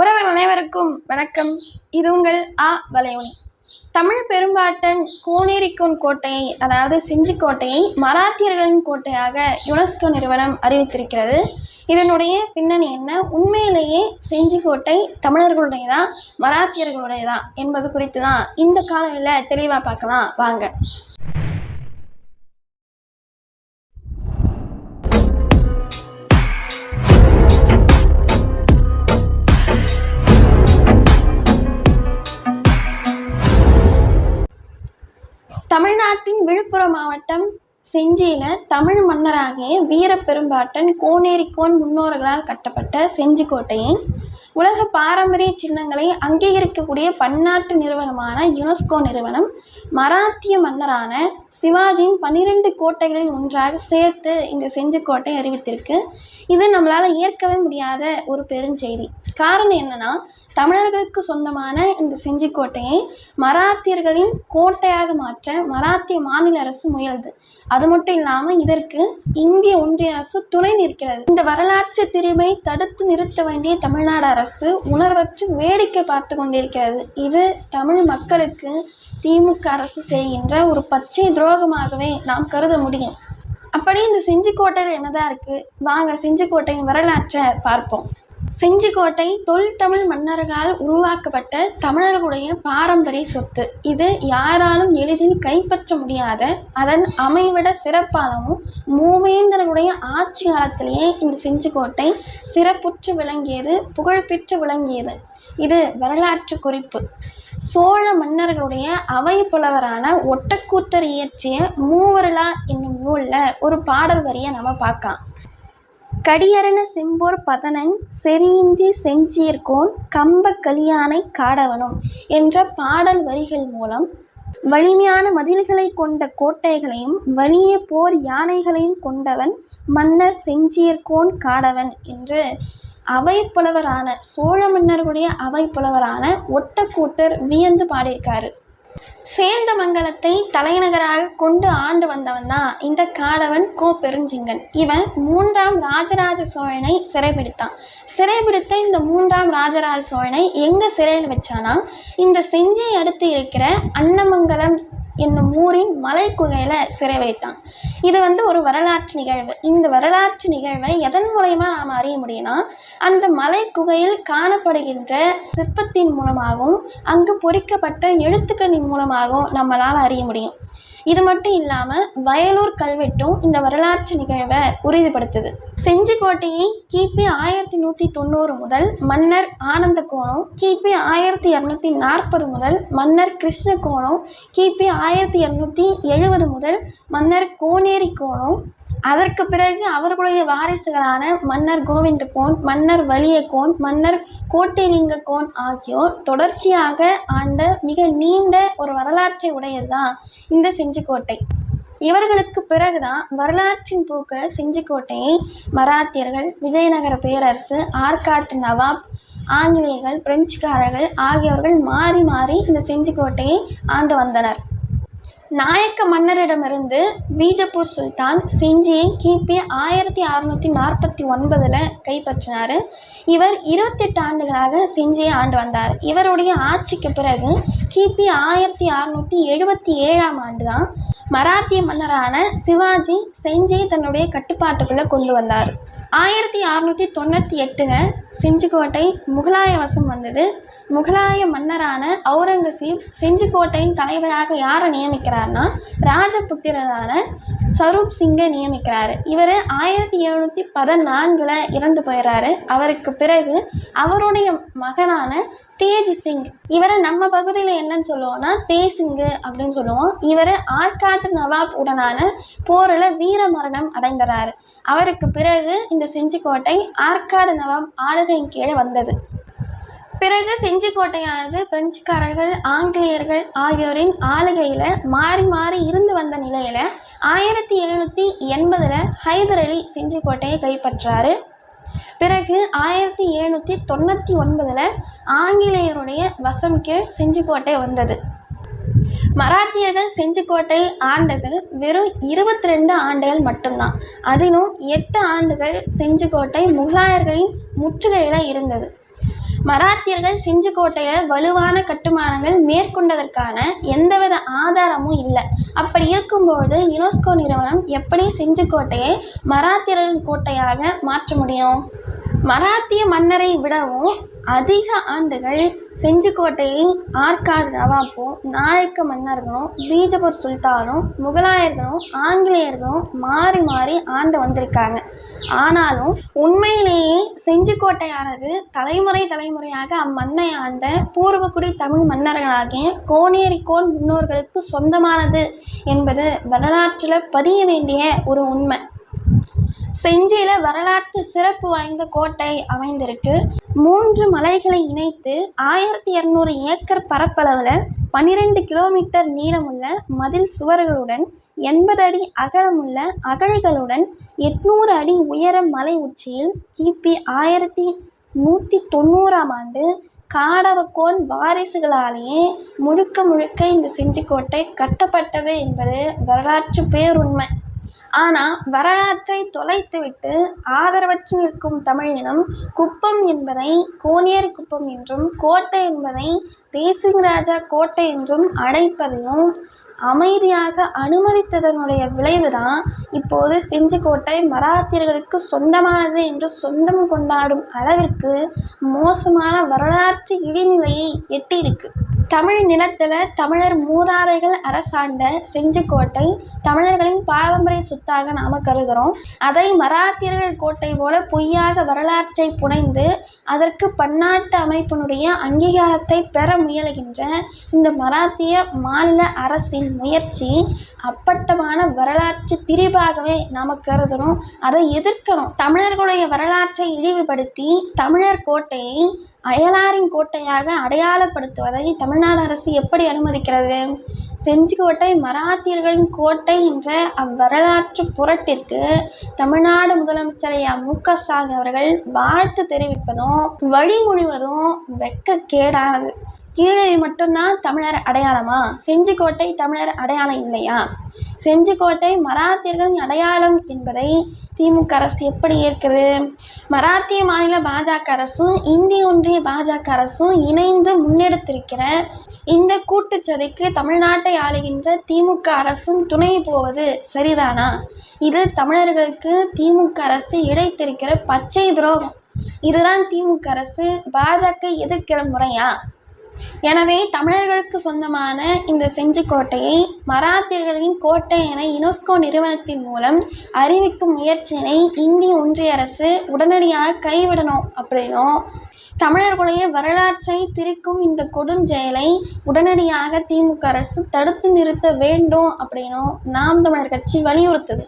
உறவுகள் அனைவருக்கும் வணக்கம். இது உங்கள் ஆ வலையொலி. தமிழ் பெரும்பாட்டன் கோனேரிக்கோன் கோட்டையை அதாவது செஞ்சிக்கோட்டையை மராத்தியர்களின் கோட்டையாக யுனெஸ்கோ நிறுவனம் அறிவித்திருக்கிறது. இதனுடைய பின்னணி என்ன? உண்மையிலேயே செஞ்சிக்கோட்டை தமிழர்களுடையதா மராத்தியர்களுடையதா என்பது குறித்து தான் இந்த காலையில் தெளிவாக பார்க்கலாம். வாங்க. விழுப்புரம் மாவட்டம் செஞ்சியில் தமிழ் மன்னராகிய வீரப்பெரும்பாட்டன் கோனேரிக்கோன் முன்னோர்களால் கட்டப்பட்ட செஞ்சிக்கோட்டையை உலக பாரம்பரிய சின்னங்களை அங்கீகரிக்கக்கூடிய பன்னாட்டு நிறுவனமான யுனெஸ்கோ நிறுவனம் மராத்திய மன்னரான சிவாஜியின் பன்னிரெண்டு கோட்டைகளில் ஒன்றாக சேர்த்து இந்த செஞ்சிக்கோட்டை அறிவித்திருக்கு. இது நம்மளால் ஏற்கவே முடியாத ஒரு பெருஞ்செய்தி. காரணம் என்னன்னா தமிழர்களுக்கு சொந்தமான இந்த செஞ்சிக்கோட்டையை மராத்தியர்களின் கோட்டையாக மாற்ற மராத்திய மாநில அரசு முயல்து. அது மட்டும் இல்லாமல் இதற்கு இந்திய ஒன்றிய அரசு துணை நிற்கிறது. இந்த வரலாற்று திரிவை தடுத்து நிறுத்த வேண்டிய தமிழ்நாடு அரசு அரசு உணர்வற்று வேடிக்கை பார்த்து கொண்டிருக்கிறது. இது தமிழ் மக்களுக்கு திமுக அரசு செய்கின்ற ஒரு பச்சை துரோகமாகவே நாம் கருத முடியும். அப்படி இந்த செஞ்சிக்கோட்டையில் என்னதான் இருக்குது வாங்க செஞ்சிக்கோட்டையின் வரலாற்றை பார்ப்போம். செஞ்சிக்கோட்டை தொல்தமிழ் மன்னர்களால் உருவாக்கப்பட்ட தமிழர்களுடைய பாரம்பரிய சொத்து. இது யாராலும் எளிதில் கைப்பற்ற முடியாத அதன் அமைவிட சிறப்பானவும் மூவேந்தர்களுடைய ஆட்சி காலத்திலேயே இந்த செஞ்சிக்கோட்டை சிறப்புற்று விளங்கியது புகழ்பெற்று விளங்கியது. இது வரலாற்று குறிப்பு. சோழ மன்னர்களுடைய அவை புலவரான ஒட்டக்கூத்தர் இயற்றிய மூவரலா என்னும் நூலில் ஒரு பாடல் வரியை நம்ம பார்க்கலாம். கடியரன செம்போர் பதனன் செறியிஞ்சி செஞ்சியர்கோன் கம்ப கலியானை காடவனும் என்ற பாடல் வரிகள் மூலம் வலிமையான மதில்களை கொண்ட கோட்டைகளையும் வலிய போர் யானைகளையும் கொண்டவன் மன்னர் செஞ்சியர்கோன் காடவன் என்று அவை புலவரான சோழ மன்னர்களுடைய அவை புலவரான ஒட்டக்கூட்டர் வியந்து பாடியிருக்காரு. சேந்தமங்கலத்தை தலைநகராக கொண்டு ஆண்டு வந்தவன் தான் இந்த காடவன் கோ பெருஞ்சிங்கன். இவன் மூன்றாம் ராஜராஜ சோழனை சிறைபிடித்தான். சிறைபிடித்த இந்த மூன்றாம் ராஜராஜ சோழனை எங்கே சிறையில் வச்சானா? இந்த செஞ்சியை அடுத்து இருக்கிற அன்னமங்கலம் என்னும் ஊரின் மலை குகையில் சிறை வைத்தான். இது வந்து ஒரு வரலாற்று நிகழ்வு. இந்த வரலாற்று நிகழ்வை எதன் மூலயமா நாம் அறிய முடியும்னா அந்த மலை குகையில் காணப்படுகின்ற சிற்பத்தின் மூலமாகவும் அங்கு பொறிக்கப்பட்ட எழுத்துக்களின் மூலமாகவும் நம்மளால் அறிய முடியும். இது மட்டும் இல்லாமல் வயலூர் கல்வெட்டும் இந்த வரலாற்று நிகழ்வை உறுதிப்படுத்துது. செஞ்சிக்கோட்டையை கிபி ஆயிரத்தி நூற்றி தொண்ணூறு முதல் மன்னர் ஆனந்த கோணம் கிபி ஆயிரத்தி இரநூத்தி நாற்பது முதல் மன்னர் கிருஷ்ண கோணம் கிபி ஆயிரத்தி இரநூத்தி எழுபது முதல் மன்னர் கோனேரி கோணம் அதற்கு பிறகு அவர்களுடைய வாரிசுகளான மன்னர் கோவிந்த கோன் மன்னர் வலிய கோன் மன்னர் கோட்டைலிங்க கோன் ஆகியோர் தொடர்ச்சியாக ஆண்ட மிக நீண்ட ஒரு வரலாற்றை உடையதுதான் இந்த செஞ்சிக்கோட்டை. இவர்களுக்கு பிறகுதான் வரலாற்றின் போக்கில் செஞ்சிக்கோட்டையை மராத்தியர்கள் விஜயநகர பேரரசு ஆற்காட்டு நவாப் ஆங்கிலேயர்கள் பிரெஞ்சுக்காரர்கள் ஆகியோர்கள் மாறி மாறி இந்த செஞ்சிக்கோட்டையை ஆண்டு வந்தனர். நாயக்க மன்னரிடமிருந்து பீஜப்பூர் சுல்தான் செஞ்சியை கிபி ஆயிரத்தி அறநூற்றி நாற்பத்தி ஒன்பதில் கைப்பற்றினார். இவர் இருபத்தெட்டு ஆண்டுகளாக செஞ்சியை ஆண்டு வந்தார். இவருடைய ஆட்சிக்கு பிறகு கிபி ஆயிரத்தி அறநூற்றி எழுபத்தி ஏழாம் ஆண்டு தான் மராத்திய மன்னரான சிவாஜி செஞ்சியை தன்னுடைய கட்டுப்பாட்டுக்குள்ளே கொண்டு வந்தார். ஆயிரத்தி அறநூற்றி தொண்ணூற்றி எட்டுங்க செஞ்சிக்கோட்டை முகலாய வசம் வந்தது. முகலாய மன்னரான அவுரங்கசீப் செஞ்சிக்கோட்டையின் தலைவராக யாரை நியமிக்கிறார்னா ராஜபுத்திரரான சரூப் சிங்கை நியமிக்கிறாரு. இவர் ஆயிரத்தி எழுநூற்றி பதினான்கில் இறந்து போயிடுறாரு அவருக்கு பிறகு அவருடைய மகனான தேஜ் சிங். இவரை நம்ம பகுதியில் என்னன்னு சொல்லுவோம்னா தேசிங்கு அப்படின்னு சொல்லுவோம். இவர் ஆற்காட்டு நவாப் உடனான போரில் வீர மரணம் அடைந்துறாரு. அவருக்கு பிறகு இந்த செஞ்சிக்கோட்டை ஆற்காடு நவாப் ஆளுகையின் கீழே வந்தது. பிறகு செஞ்சிக்கோட்டையானது பிரெஞ்சுக்காரர்கள் ஆங்கிலேயர்கள் ஆகியோரின் ஆளுகையில் மாறி மாறி இருந்து வந்த நிலையில் ஆயிரத்தி எழுநூற்றி எண்பதில் ஹைதர் அலி செஞ்சிக்கோட்டையை கைப்பற்றாரு. பிறகு ஆயிரத்தி எழுநூற்றி தொண்ணூற்றி ஒன்பதில் ஆங்கிலேயருடைய வசம் கீழ் செஞ்சிக்கோட்டை வந்தது. மராத்தியர்கள் செஞ்சிக்கோட்டை ஆண்டது வெறும் இருபத்தி ரெண்டு ஆண்டுகள் மட்டும்தான். அதிலும் எட்டு ஆண்டுகள் செஞ்சிக்கோட்டை முகலாயர்களின் முற்றுகையில் இருந்தது. மராத்தியர்கள் செஞ்சிக்கோட்டையில் வலுவான கட்டுமானங்கள் மேற்கொண்டதற்கான எந்தவித ஆதாரமும் இல்லை. அப்படி இருக்கும்போது யுனெஸ்கோ நிறுவனம் எப்படி செஞ்சு கோட்டையை மராத்தியர்கள் கோட்டையாக மாற்ற முடியும்? மராத்திய மன்னரை விடவும் அதிக ஆண்டுகள் செஞ்சிக்கோட்டையை ஆற்காடு நவாப்பும் நாயக்க மன்னர்களும் பீஜப்பூர் சுல்தானும் முகலாயர்களும் ஆங்கிலேயர்களும் மாறி மாறி ஆண்டு வந்திருக்காங்க. ஆனாலும் உண்மையிலேயே செஞ்சிக்கோட்டையானது தலைமுறை தலைமுறையாக அம்மன்னை ஆண்ட பூர்வக்குடி தமிழ் மன்னர்களாகிய கோனேரிக்கோன் முன்னோர்களுக்கு சொந்தமானது என்பது வரலாற்றில் பதிய வேண்டிய ஒரு உண்மை. செஞ்சியில் வரலாற்று சிறப்பு வாய்ந்த கோட்டை அமைந்திருக்கு. மூன்று மலைகளை இணைத்து ஆயிரத்தி இரநூறு ஏக்கர் பரப்பளவில் பன்னிரெண்டு கிலோமீட்டர் நீளமுள்ள மதில் சுவர்களுடன் எண்பது அடி அகலமுள்ள அகழிகளுடன் எட்நூறு அடி உயர மலை உச்சியில் கிபி ஆயிரத்தி நூற்றி தொண்ணூறாம் ஆண்டு காடவக்கோன் வாரிசுகளாலேயே முழுக்க முழுக்க இந்த செஞ்சிக்கோட்டை கட்டப்பட்டது என்பது வரலாற்று பேருண்மை. ஆனால் வரலாற்றை தொலைத்துவிட்டு ஆதரவற்று நிற்கும் தமிழினம் குப்பம் என்பதை கோனியர் குப்பம் என்றும் கோட்டை என்பதை தேசிங்கராஜா கோட்டை என்றும் அழைப்பதையும் அமைதியாக அனுமதித்ததனுடைய விளைவுதான் இப்போது செஞ்சிக்கோட்டை மராத்தியர்களுக்கு சொந்தமானது என்று சொந்தம் கொண்டாடும் அளவிற்கு மோசமான வரலாற்று இடிநிலையை எட்டியிருக்கு. தமிழ் நிலத்தில் தமிழர் மூதாதைகள் அரசாண்ட செஞ்சிக்கோட்டை தமிழர்களின் பாரம்பரிய சொத்தாக நாம் கருதுகிறோம் அதை மராத்தியர்கள் கோட்டை போல பொய்யாக வரலாற்றை புனைந்து அதற்கு பன்னாட்டு அமைப்பினுடைய அங்கீகாரத்தை பெற முயலுகின்ற இந்த மராத்திய மாநில அரசின் முயற்சி அப்பட்டமான வரலாற்று திரிபாகவே நாம் கருதணும். அதை எதிர்க்கணும். தமிழர்களுடைய வரலாற்றை இழிவுபடுத்தி தமிழர் கோட்டையை அயலாரின் கோட்டையாக அடையாளப்படுத்துவதை தமிழ்நாடு அரசு எப்படி அனுமதிக்கிறது? செஞ்சிக்கோட்டை மராத்தியர்களின் கோட்டை என்ற அவ்வரலாற்று புரட்டிற்கு தமிழ்நாடு முதலமைச்சர் ஐயா மு. க. ஸ்டாலின் அவர்கள் வாழ்த்து தெரிவிப்பதும் வழிமொழிவதும் வெட்கக்கேடானது கீழடி மட்டும்தான் தமிழர் அடையாளமா? செஞ்சிக்கோட்டை தமிழர் அடையாளம் இல்லையா? செஞ்சிக்கோட்டை மராத்தியர்களின் அடையாளம் என்பதை திமுக அரசு எப்படி ஏற்கிறது? மராத்திய மாநில பாஜக அரசும் இந்திய ஒன்றிய பாஜக அரசும் இணைந்து முன்னெடுத்திருக்கிற இந்த கூட்டுச்சதிக்கு தமிழ்நாட்டை ஆளுகின்ற திமுக அரசும் துணை போவது சரிதானா? இது தமிழர்களுக்கு திமுக அரசு இழைத்திருக்கிற பச்சை துரோகம். இதுதான் திமுக அரசு பாஜக எதிர்க்கிற முறையா? எனவே தமிழர்களுக்கு சொந்தமான இந்த செஞ்சிக்கோட்டையை மராத்தியர்களின் கோட்டை என யுனெஸ்கோ நிறுவனத்தின் மூலம் அறிவிக்கும் முயற்சியினை இந்திய ஒன்றிய அரசு உடனடியாக கைவிடணும் அப்படின்னும் தமிழர்களுடைய வரலாற்றை திரிக்கும் இந்த கொடுஞ்செயலை உடனடியாக திமுக அரசு தடுத்து நிறுத்த வேண்டும் அப்படின்னும் நாம் தமிழர் கட்சி வலியுறுத்துது.